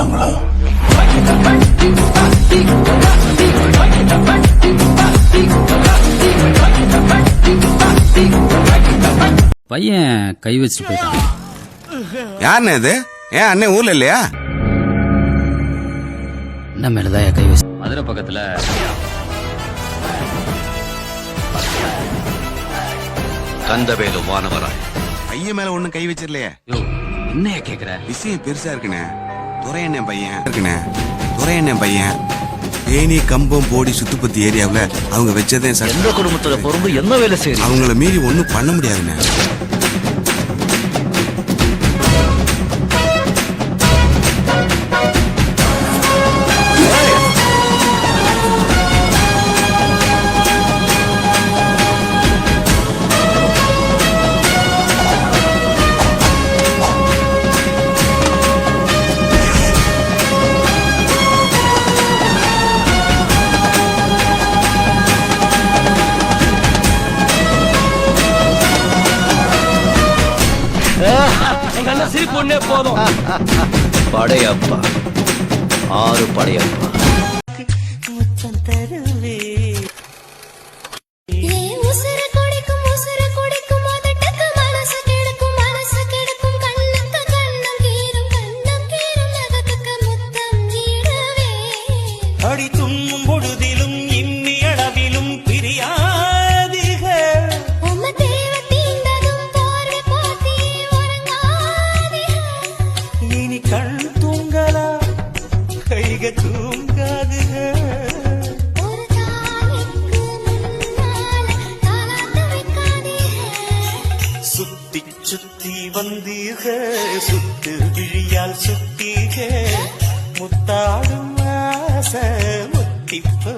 வச்சிடலாங்களா பையன் கை வச்சுட்டு போயிட்டான். யாருண்ணே இது? ஏன் அண்ணன் ஊர்ல இல்லையா? என்ன மேலதான் கை வச்சு மதுரை பக்கத்துல. கந்தவேலு வானவராய் பையன் மேல ஒண்ணும் கை வச்சிடலையே. யோ என்னைய கேக்குற? விஷயம் பெருசா இருக்குண்ணே. துரையண்ணன் பையன் இருக்குண்ணே. துரையண்ணன் பையன். தேனி கம்பம் போடி சுத்துப்பத்தி ஏரியாவுல அவங்க வச்சதே எந்த குடும்பத்துல பிறந்து என்ன வேலை செய்யுது அவங்கள மீறி ஒண்ணும் பண்ண முடியாதுண்ணே. படையப்பா. ஆறு படையப்பா. கைக வைக்காதீர்கள் சுத்தி சுத்தி வந்தீர்கள் சுத்து விழியால் சுத்தீர்கள் முத்தாடும் ஆசை முத்திப்போ